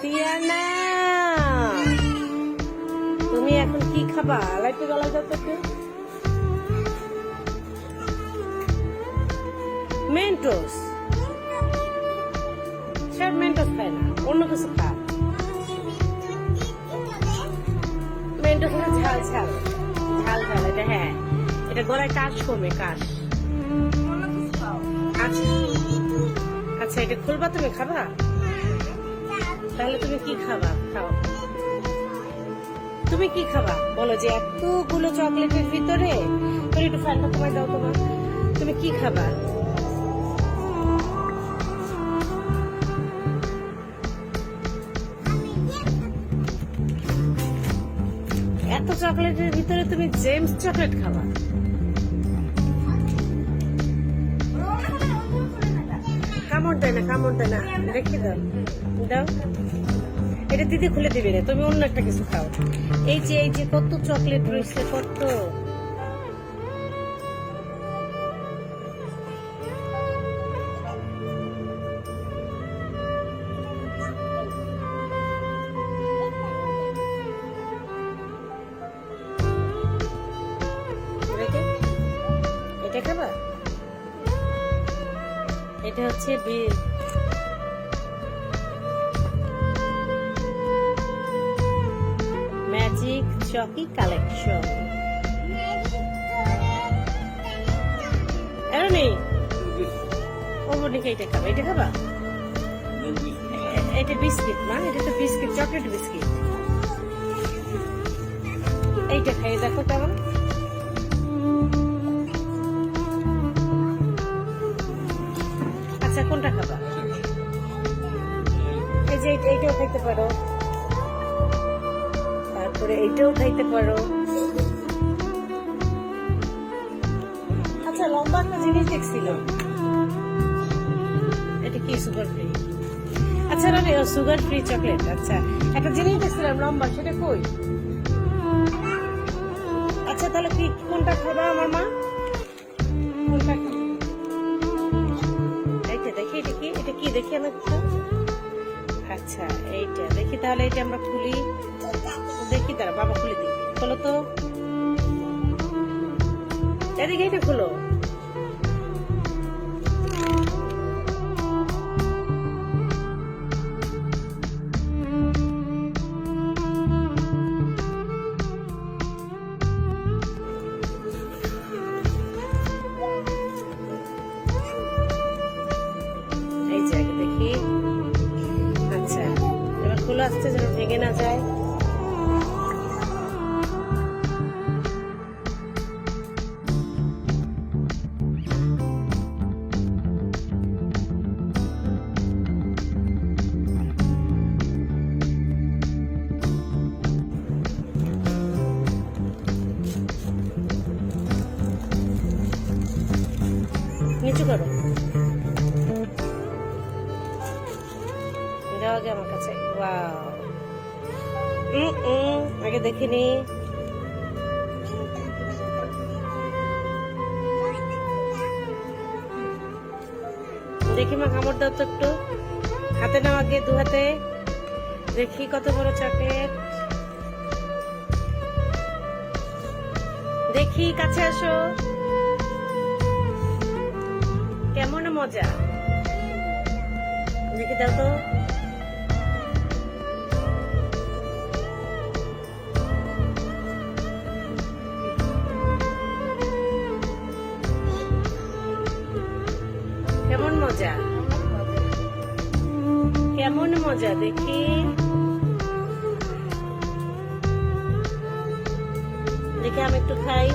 Tiana তুমি এখন কি খাবা? লাইটে গলা যাও তো মেন্টোস মেন্টোস খায় না অন্য কিছু খা। মেন্টোস হলো ঝাল ঝাল। ঝাল ঝাল এটা হ্যাঁ। এটা গলায় কাশ কমে কাশ। আচ্ছা আচ্ছা এটা খুলবা তুমি খাবা? তাহলে তুমি কি খাবা? খাও। তুমি কি খাবা? বলো যে এতগুলো চকলেটের ভিতরে? একটু ফ্যানটা কমাই দাও তোমার। তুমি কি খাবা? এত চকলেটের ভিতরে তুমি জেমস চকলেট খাবা। কামড় না কামড় তাই না রেখে দাও। দাও। এটা দিদি খুলে দিবে না তুমি অন্য একটা কিছু খাও। এই যে এই যে কত চকলেট রয়েছে, কত। এটা হচ্ছে বি- ম্যাজিক চকি কালেকশন এরো নেই ও এটা খাবা এটা খাবা? এটা বিস্কিট, মা, এটা তো বিস্কিট, চকলেট বিস্কিট। এইটা খাইয়ে দেখো কেমন। এই যে এইটাও খাইতে পারো। তারপরে এইটাও খাইতে পারো। আচ্ছা লম্বা একটা জিনিস দেখছিলাম। এটা কি সুগার ফ্রি আচ্ছা রবি সুগার ফ্রি চকলেট আচ্ছা একটা জিনিস দেখছিলাম, লম্বা, সেটা কই? আচ্ছা তাহলে কি, কোনটা খাবা আমার মা? কোনটা এইটা দেখি, এটা কি এটা কি, দেখি আমি। আচ্ছা এইটা। দেখি তাহলে এটা আমরা খুলি। দেখি তারা বাবা খুলে দিই। খোলো তো। এদিকে এটা খুলো। খুলে আসছে যেন ভেঙে না যায়। নিচু করো। আগে আমার কাছে। আগে দেখিনি দেখি মা কামড় দাও তো একটু। হাতে নাও আগে, দু হাতে। দেখি কত বড় চকলেট দেখি, কাছে আসো। কেমন মজা? দেখি দাও তো। মজা। কেমন মজা দেখি? দেখি আমি একটু খাই।